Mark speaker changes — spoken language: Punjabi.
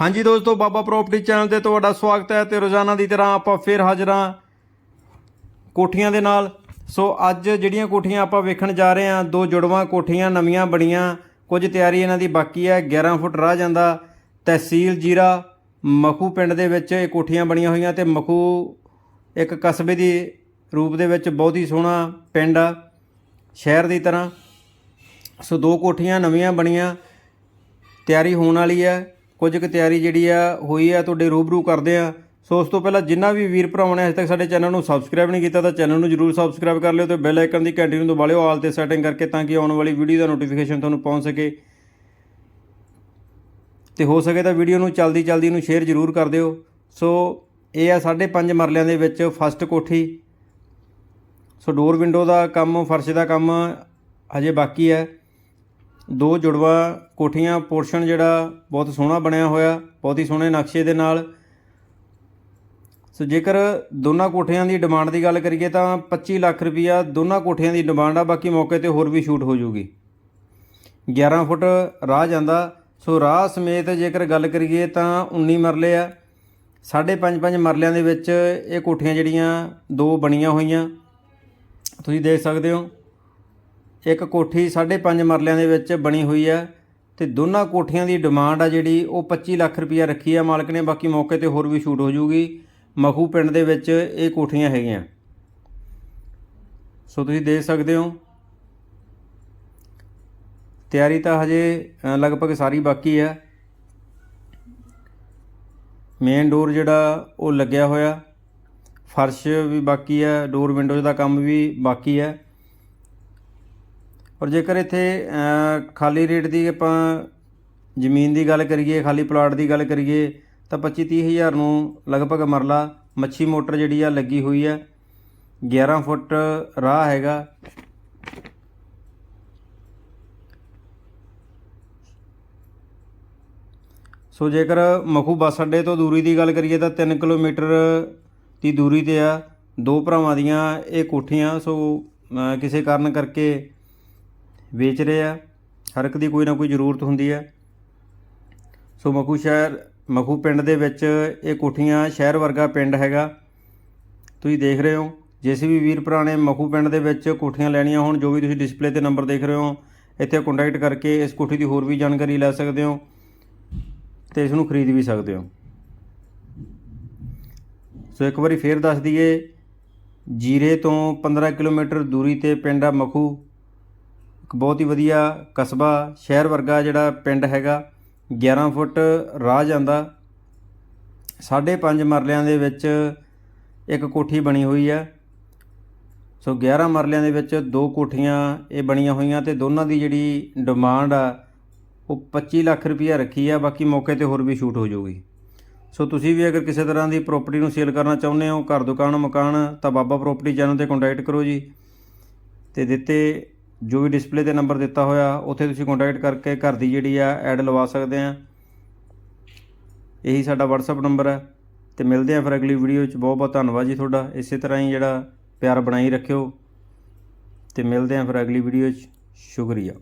Speaker 1: ਹਾਂਜੀ ਦੋਸਤੋ, ਬਾਬਾ ਪ੍ਰਾਪਰਟੀ ਚੈਨਲ ਤੇ ਤੁਹਾਡਾ ਸਵਾਗਤ ਹੈ ਤੇ ਰੋਜ਼ਾਨਾ ਦੀ ਤਰ੍ਹਾਂ ਆਪਾਂ ਫੇਰ ਹਾਜ਼ਰ ਹਾਂ ਕੋਠੀਆਂ ਦੇ ਨਾਲ। ਸੋ ਅੱਜ ਜਿਹੜੀਆਂ ਕੋਠੀਆਂ ਆਪਾਂ ਵੇਖਣ ਜਾ ਰਹੇ ਹਾਂ, ਦੋ ਜੁੜਵਾਂ ਕੋਠੀਆਂ ਨਵੀਆਂ ਬਣੀਆਂ, ਕੁਝ ਤਿਆਰੀ ਇਹਨਾਂ ਦੀ ਬਾਕੀ ਹੈ। 11 ਫੁੱਟ ਰਾਹ ਜਾਂਦਾ, ਤਹਿਸੀਲ ਜੀਰਾ, ਮਖੂ ਪਿੰਡ ਦੇ ਵਿੱਚ ਇਹ ਕੋਠੀਆਂ ਬਣੀਆਂ ਹੋਈਆਂ ਤੇ ਮਖੂ ਇੱਕ ਕਸਬੇ ਦੀ ਰੂਪ ਦੇ ਵਿੱਚ ਬਹੁਤ ਹੀ ਸੋਹਣਾ ਪਿੰਡ ਆ, ਸ਼ਹਿਰ ਦੀ ਤਰ੍ਹਾਂ। ਸੋ ਦੋ ਕੋਠੀਆਂ ਨਵੀਆਂ ਬਣੀਆਂ, ਤਿਆਰੀ ਹੋਣ ਵਾਲੀ ਹੈ। ਕੁਝ ਕੁ ਤਿਆਰੀ ਜਿਹੜੀ ਆ, ਹੋਈ ਆ, ਤੁਹਾਡੇ ਰੂਬਰੂ ਕਰਦੇ ਆ। ਸੋ ਉਸ ਤੋਂ ਪਹਿਲਾਂ ਜਿੰਨਾ ਵੀ ਵੀਰ ਭਰਾਵਾਂ ਨੇ ਅਜੇ ਤੱਕ ਸਾਡੇ ਚੈਨਲ ਨੂੰ ਸਬਸਕ੍ਰਾਈਬ ਨਹੀਂ ਕੀਤਾ, ਤਾਂ ਚੈਨਲ ਨੂੰ ਜਰੂਰ ਸਬਸਕ੍ਰਾਈਬ ਕਰ ਲਿਓ ਤੇ ਬੈਲ ਆਈਕਨ ਦੀ ਘੰਟੀ ਨੂੰ ਦਬਾ ਲਿਓ ਆਲ ਤੇ ਸੈਟਿੰਗ ਕਰਕੇ ਤਾਂ ਕਿ ਆਉਣ ਵਾਲੀ ਵੀਡੀਓ ਦਾ ਨੋਟੀਫਿਕੇਸ਼ਨ ਤੁਹਾਨੂੰ ਪਹੁੰਚ ਸਕੇ। ਤੇ ਹੋ ਸਕੇ ਤਾਂ ਵੀਡੀਓ ਨੂੰ ਚਲਦੀ ਚਲਦੀ ਨੂੰ ਸ਼ੇਅਰ ਜਰੂਰ ਕਰ ਦਿਓ। ਸੋ ਇਹ ਆ 5.5 ਮਰਲਿਆਂ ਦੇ ਵਿੱਚ ਫਸਟ ਕੋਠੀ। ਸੋ ਡੋਰ ਵਿੰਡੋ ਦਾ ਕੰਮ, ਫਰਸ਼ ਦਾ ਕੰਮ ਹਜੇ ਬਾਕੀ ਹੈ। ਦੋ ਜੁੜਵਾ ਕੋਠੀਆਂ, ਪੋਰਸ਼ਨ ਜਿਹੜਾ ਬਹੁਤ ਸੋਹਣਾ ਬਣਿਆ ਹੋਇਆ, ਬਹੁਤ ਹੀ ਸੋਹਣੇ ਨਕਸ਼ੇ ਦੇ ਨਾਲ। ਸੋ ਜੇਕਰ ਦੋਨਾਂ ਕੋਠਿਆਂ ਦੀ ਡਿਮਾਂਡ ਦੀ ਗੱਲ ਕਰੀਏ ਤਾਂ 25 ਲੱਖ ਰੁਪਈਆ ਦੋਨਾਂ ਕੋਠਿਆਂ ਦੀ ਡਿਮਾਂਡ ਆ, ਬਾਕੀ ਮੌਕੇ ਤੇ ਹੋਰ ਵੀ ਸ਼ੂਟ ਹੋ ਜੂਗੀ। 11 ਫੁੱਟ ਰਾਹ ਜਾਂਦਾ। ਸੋ ਰਾਹ ਸਮੇਤ ਜੇਕਰ ਗੱਲ ਕਰੀਏ ਤਾਂ 19 ਮਰਲੇ ਆ। 5.5 5 ਮਰਲਿਆਂ ਦੇ ਵਿੱਚ ਇਹ ਕੋਠੀਆਂ ਜਿਹੜੀਆਂ ਦੋ ਬਣੀਆਂ ਹੋਈਆਂ। ਤੁਸੀਂ ਦੇਖ ਸਕਦੇ ਹੋ। ਇੱਕ ਕੋਠੀ 5.5 ਮਰਲਿਆਂ ਦੇ ਵਿੱਚ ਬਣੀ ਹੋਈ ਹੈ ਤੇ ਦੋਨਾਂ ਕੋਠੀਆਂ ਦੀ ਡਿਮਾਂਡ ਆ ਜਿਹੜੀ, ਉਹ 25 ਲੱਖ ਰੁਪਈਆ ਰੱਖੀ ਆ ਮਾਲਕ ਨੇ, ਬਾਕੀ ਮੌਕੇ ਤੇ ਹੋਰ ਵੀ ਸ਼ੂਟ ਹੋ ਜੂਗੀ। ਮਖੂ ਪਿੰਡ ਦੇ ਵਿੱਚ ਇਹ ਕੋਠੀਆਂ ਹੈਗੀਆਂ। ਸੋ ਤੁਸੀਂ ਦੇਖ ਸਕਦੇ ਹੋ। ਤਿਆਰੀ ਤਾਂ ਹਜੇ ਲਗਭਗ ਸਾਰੀ ਬਾਕੀ ਹੈ ਮੇਨ ਡੋਰ ਜਿਹੜਾ, ਉਹ ਲੱਗਿਆ ਹੋਇਆ। ਫਰਸ਼ ਵੀ ਬਾਕੀ ਹੈ ਡੋਰ ਵਿੰਡੋਜ਼ ਦਾ ਕੰਮ ਵੀ ਬਾਕੀ ਹੈ ਔਰ ਜੇਕਰ ਇੱਥੇ ਖਾਲੀ ਰੇਟ ਦੀ ਆਪਾਂ ਜ਼ਮੀਨ ਦੀ ਗੱਲ ਕਰੀਏ, ਖਾਲੀ ਪਲਾਟ ਦੀ ਗੱਲ ਕਰੀਏ, ਤਾਂ 25 30 ਹਜ਼ਾਰ ਨੂੰ ਲਗਭਗ ਮਰਲਾ ਮੱਛੀ ਮੋਟਰ ਜਿਹੜੀ ਆ ਲੱਗੀ ਹੋਈ ਹੈ 11 ਫੁੱਟ ਰਾਹ ਹੈਗਾ। ਸੋ ਜੇਕਰ ਮਖੂ ਬੱਸ ਅੱਡੇ ਤੋਂ ਦੂਰੀ ਦੀ ਗੱਲ ਕਰੀਏ, ਤਾਂ 3 ਕਿਲੋਮੀਟਰ ਦੀ ਦੂਰੀ ਤੇ ਆ। ਦੋ ਭਰਾਵਾਂ ਦੀਆਂ ਇਹ ਕੋਠੀਆਂ, ਸੋ ਕਿਸੇ ਕਾਰਨ ਕਰਕੇ ਵੇਚ ਰਹੇ ਆ, ਹਰ ਇੱਕ ਦੀ ਕੋਈ ਨਾ ਕੋਈ ਜ਼ਰੂਰਤ ਹੁੰਦੀ ਹੈ ਸੋ ਮਖੂ ਸ਼ਹਿਰ, ਮਖੂ ਪਿੰਡ ਦੇ ਵਿੱਚ ਇਹ ਕੋਠੀਆਂ ਸ਼ਹਿਰ ਵਰਗਾ ਪਿੰਡ ਹੈਗਾ। ਤੁਸੀਂ ਦੇਖ ਰਹੇ ਹੋ, ਜਿਸ ਵੀ ਵੀਰ ਭਰਾ ਨੇ ਮਖੂ ਪਿੰਡ ਦੇ ਵਿੱਚ ਕੋਠੀਆਂ ਲੈਣੀਆਂ ਹੋਣ, ਜੋ ਵੀ ਤੁਸੀਂ ਡਿਸਪਲੇ ਤੇ ਨੰਬਰ ਦੇਖ ਰਹੇ ਹੋ, ਇੱਥੇ ਕੰਟੈਕਟ ਕਰਕੇ ਇਸ ਕੋਠੀ ਦੀ ਹੋਰ ਵੀ ਜਾਣਕਾਰੀ ਲੈ ਸਕਦੇ ਹੋ ਤੇ ਇਸ ਨੂੰ ਖਰੀਦ ਵੀ ਸਕਦੇ ਹੋ। ਸੋ ਇੱਕ ਵਾਰੀ ਫੇਰ ਦੱਸ ਦਈਏ, ਜੀਰੇ ਤੋਂ 15 ਕਿਲੋਮੀਟਰ ਦੂਰੀ ਤੇ ਪਿੰਡ ਆ ਮਖੂ। ਬਹੁਤ ਹੀ ਵਧੀਆ ਕਸਬਾ ਸ਼ਹਿਰ ਵਰਗਾ ਜਿਹੜਾ ਪਿੰਡ ਹੈਗਾ 11 ਫੁੱਟ ਰਾਹ ਜਾਂਦਾ। 5.5 ਮਰਲਿਆਂ ਦੇ ਵਿੱਚ ਇੱਕ ਕੋਠੀ ਬਣੀ ਹੋਈ ਹੈ। ਸੋ 11 ਮਰਲਿਆਂ ਦੇ ਵਿੱਚ ਦੋ ਕੋਠੀਆਂ ਇਹ ਬਣੀਆਂ ਹੋਈਆਂ ਤੇ ਦੋਨਾਂ ਦੀ ਜਿਹੜੀ ਡਿਮਾਂਡ ਆ, ਉਹ 25 ਲੱਖ ਰੁਪਈਆ ਰੱਖੀ ਆ, ਬਾਕੀ ਮੌਕੇ ਤੇ ਹੋਰ ਵੀ ਸ਼ੂਟ ਹੋ ਜਾਊਗੀ। ਸੋ ਤੁਸੀਂ ਵੀ ਅਗਰ ਕਿਸੇ ਤਰ੍ਹਾਂ ਦੀ ਪ੍ਰਾਪਰਟੀ ਨੂੰ ਸੇਲ ਕਰਨਾ ਚਾਹੁੰਦੇ ਹੋ, ਘਰ ਦੁਕਾਨ, ਮਕਾਨ, ਤਾਂ ਬਾਬਾ ਪ੍ਰਾਪਰਟੀ ਚੈਨਲ ਤੇ ਕੰਟੈਕਟ ਕਰੋ ਜੀ। ਤੇ ਦਿੱਤੇ ਜੋ ਵੀ ਡਿਸਪਲੇ ਤੇ ਨੰਬਰ ਦਿੱਤਾ ਹੋਇਆ, ਉੱਥੇ ਤੁਸੀਂ ਕੰਟੈਕਟ ਕਰਕੇ ਘਰ ਦੀ ਜਿਹੜੀ ਆ ਐਡ ਲਵਾ ਸਕਦੇ ਆ। ਇਹੀ ਸਾਡਾ WhatsApp ਨੰਬਰ ਹੈ ਤੇ ਮਿਲਦੇ ਆ ਫਿਰ ਅਗਲੀ ਵੀਡੀਓ 'ਚ ਬਹੁਤ ਬਹੁਤ ਧੰਨਵਾਦ ਜੀ ਤੁਹਾਡਾ। ਇਸੇ ਤਰ੍ਹਾਂ ਹੀ ਜਿਹੜਾ ਪਿਆਰ ਬਣਾਈ ਰੱਖਿਓ। ਤੇ ਮਿਲਦੇ ਆ ਫਿਰ ਅਗਲੀ ਵੀਡੀਓ 'ਚ ਸ਼ੁਕਰੀਆ।